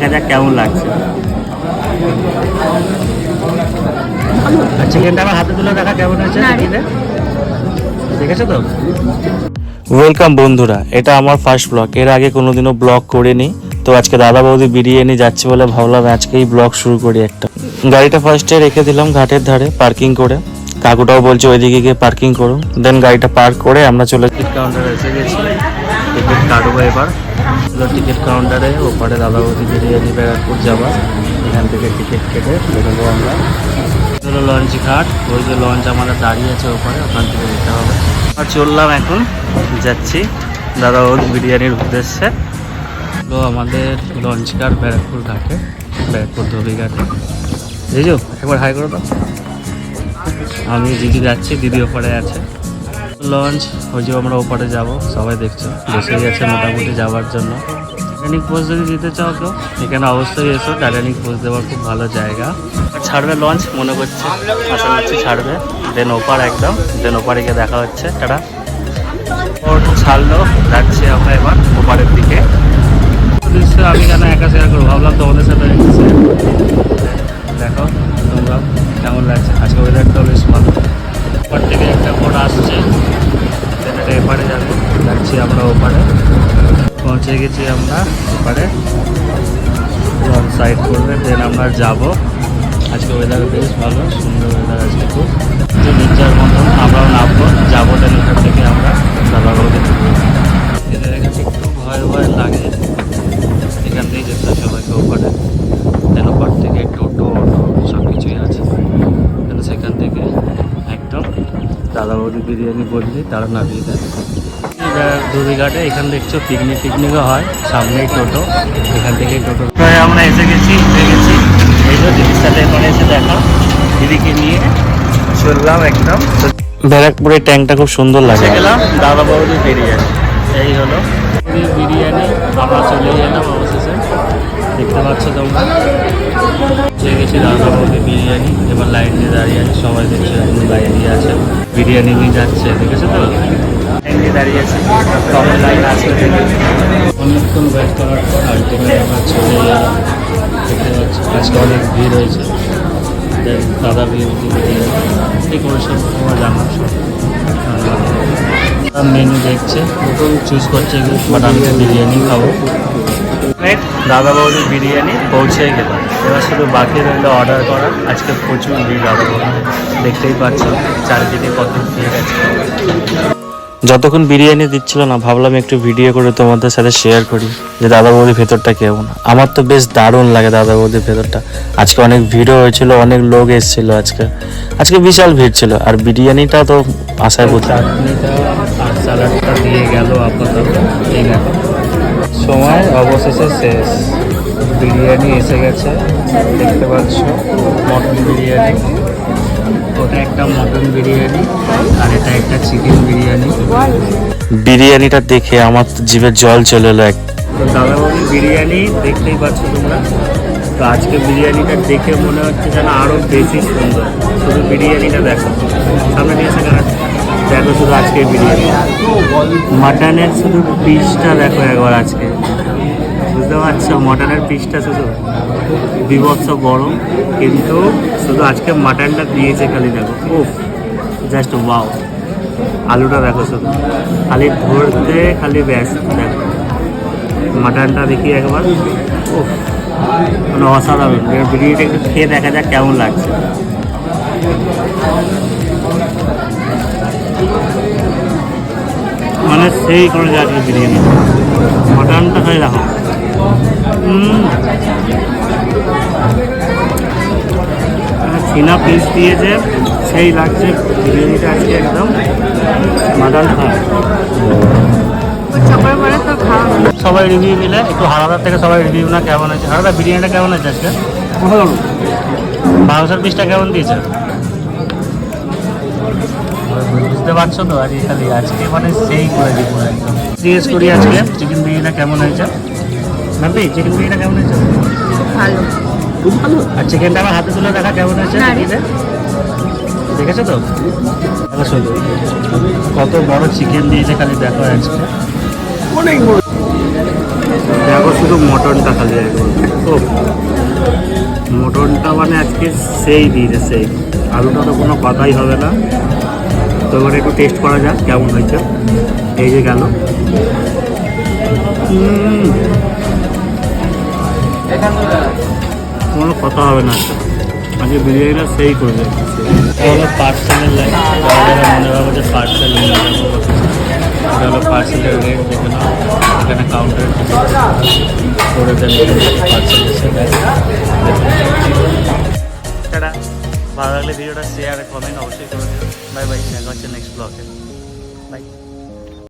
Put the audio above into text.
দেখা যাক কেমন লাগছে। চিকেনটা আমার হাতে তুলে দেখা কেমন হয়েছে না রে। দেখিলে। দেখেছ তো? ওয়েলকাম বন্ধুরা এটা আমার ফার্স্ট ব্লগ এর আগে কোনোদিনও ব্লগ করিনি। তো আজকে দাদা বৌদি বিরিয়ানি যাচ্ছে বলে ভাবলাম আজকেই ব্লগ শুরু করি একটা। গাড়িটা ফার্স্টে রেখে দিলাম ঘাটের ধারে পার্কিং করে। কাকুটাও বলছে ওইদিকে গিয়ে পার্কিং করো। দেন গাড়িটা পার্ক করে আমরা চলে কাউন্টারে এসে গেছি। টিকিট কাটবো এবার। টিকিট কাউন্টারে ওপারে দাদা বৌদি বিরিয়ানি ব্যারাকপুর যাবার এখান থেকে টিকিট কেটে বেরোবো আমরা। হলো লঞ্চ ঘাট। ওই যে লঞ্চ আমাদের দাঁড়িয়ে আছে ওপারে, ওখান থেকে যেতে হবে। আর চললাম এখন, যাচ্ছি। দাদা বৌদি বিরিয়ানির উদ্দেশ্যে। হলো আমাদের লঞ্চ ঘাট, ব্যারাকপুর ঘাটে, ব্যারাকপুর ধবি ঘাটে। একবার হাই করে দাও। আমি দিদি যাচ্ছি, দিদি ওপারে আছে। লঞ্চ, ওই যে আমরা ওপারে যাব, সবাই দেখছ। বসে গেছে মোটামুটি যাওয়ার জন্য। টাইটানিক পোজ যদি দিতে চাও কেউ এখানে অবশ্যই এসো। টাইটানিক পোজ দেওয়ার খুব ভালো জায়গা। ছাড়বে লঞ্চ, মনে করছে। আশা করছি ছাড়বে। দেন ওপার একদম। দেন ওপারে গিয়ে দেখা হচ্ছে। টাটা। ওর ছাড়লো। যাচ্ছি আমরা এবার ওপারের দিকে। আমি কেন একা শেয়ার করব? ভাবলাম তোমাদের সাথে। দেখো তোমরা কেমন লাগছে? আজকে ওয়েদারটাও বেশ ভালো। ওপার থেকে একটা বোট আসছে। সেটা এপারে যাবে। যাচ্ছি আমরা ওপারে। পৌঁছে গেছি আমরা ওপারে। লং সাইড করবে দেন আমরা যাব। আজকে ওয়েদার বেশ ভালো, সুন্দর ওয়েদার আজকে খুব। বৌদি বিরিয়ানি বললি তারা নামিয়ে দেয় দুবিঘাটে এখানে দেখছ পিকনিক টিকনিকও হয় সামনেই টোটো এখান থেকে টোটো। আমরা এসে গেছি এসে গেছি। এই তো দিদির সাথে এখানে এসে দেখা দিদিকে নিয়ে। চললাম একদম। ব্যারাকপুরের ট্যাঙ্কটা খুব সুন্দর লাগে। গেলাম দাদা বৌদি বিরিয়ানি। এই হলো বিরিয়ানি আমরা চলে এলাম অবশেষে। দেখতে পাচ্ছ তোমরা। চলে গেছি দাদা সবাই দেখছে লাইন দিয়ে আছে। বিরিয়ানি নিয়ে যাচ্ছে দেখেছ তো? দাঁড়িয়ে আছে। অনেকক্ষণ ওয়েট করার আলটিমেট আমরা চলে দেখতে পাচ্ছি, আজকে অনেক ভিড় হয়েছে। দাদা বিরিয়ানি করে সব। তোমরা জানো মেনু দেখছে চুজ করছে বাট আমি বিরিয়ানি খাব। দাদা বৌদির বিরিয়ানি পৌঁছে গেল। এবার শুধু বাকি রইল অর্ডার করা। আজকে প্রচুর ভিড় দাদা বৌদি দেখতেই পাচ্ছ, চারিদিকে কত ভিড় আছে। যতক্ষণ বিরিয়ানি দিচ্ছিল না, ভাবলাম একটু ভিডিও করে তোমাদের সাথে শেয়ার করি যে দাদা বৌদির ভেতরটা কেমন। আমার তো বেশ দারুণ লাগে দাদা বৌদির ভেতরটা। আজকে অনেক ভিড়ও হয়েছিল, অনেক লোক এসেছিল আজকে। আজকে বিশাল ভিড় ছিল। আর বিরিয়ানিটা তো আশায় স্যালাডটা দিয়ে গেল আপাতত। সময় অবশেষে শেষ। বিরিয়ানি এসে গেছে দেখতে পাচ্ছ মটন বিরিয়ানি। ওটা একটা মটন বিরিয়ানি আর এটা একটা চিকেন বিরিয়ানি। বিরিয়ানিটা দেখে আমার জিভের জল চলে এলো দাদাবাবুর বিরিয়ানি দেখতেই পাচ্ছ তোমরা। তো আজকে বিরিয়ানিটা দেখে মনে হচ্ছে যেন আরও বেশি সুন্দর। শুধু বিরিয়ানিটা দেখো। সামনে নিয়ে এসে। দেখো শুধু আজকে বিরিয়ানি মাটনের শুধু পিসটা দেখো একবার আজকে। বুঝতে পারছ? মাটনের পিসটা শুধু বিভৎস গরম, কিন্তু শুধু আজকে মাটনটা দিয়েছে খালি দেখো। ও জাস্ট ওয়াও আলুটা দেখো শুধু। খালি ধরতে খালি ব্যাস, দেখো। মাটনটা দেখি একবার। ও মানে অসাধারণ। বিরিয়ানিটা একটু খেয়ে দেখা যাক কেমন লাগছে। মানে সেই করে যাচ্ছে বিরিয়ানি মাটনটা খাই দেখো চিনা পিস দিয়েছে সেই লাগছে বিরিয়ানিটা আজকে একদম। মাটন খাওয়া। সবাই রিভিউ মিলে একটু হারাদার থেকে সবাই রিভিউ না কেমন আছে হারাদা বিরিয়ানিটা কেমন আছে আজকে? মাংসের পিসটা কেমন দিয়েছে? বুঝতে পারছ তো? আজকে খালি আজকে মানে সেই করে দিব একদম। জিজ্ঞেস করি আজকে চিকেন বিরিয়ানিটা কেমন হয়েছে? ভাবি চিকেন বিরিয়ানিটা কেমন হয়েছে? ভালো। খুব ভালো? আর চিকেনটা আমার হাতে তুলে দেখা কেমন হয়েছে দেখেছ তো? দেখো শুধু কত বড় চিকেন দিয়েছে খালি দেখো আজকে। অনেক বড়। দেখো শুধু মটনটা খালি ও মটনটা মানে আজকে সেই দিয়েছে সেই। আলুটা তো কোনো কথাই হবে না। তো এবার একটু টেস্ট করা যাক, কেমন হয়েছে। এই যে গেল। কোনো কথা হবে না। আজকে বিরিয়ানিটা সেই করবে। হলো পার্সেলের লাইন মনে হবে যে পার্সেল এটা হলো পার্সেলের রেট দেখে নাও। এখানে কাউন্টার করে পার্সেল এসে দেয় ভালো লাগলে ভিডিওটা শেয়ার কমেন্ট অবশ্যই করে দিও বাই বাই দেখা হচ্ছে নেক্সট ব্লগে বাই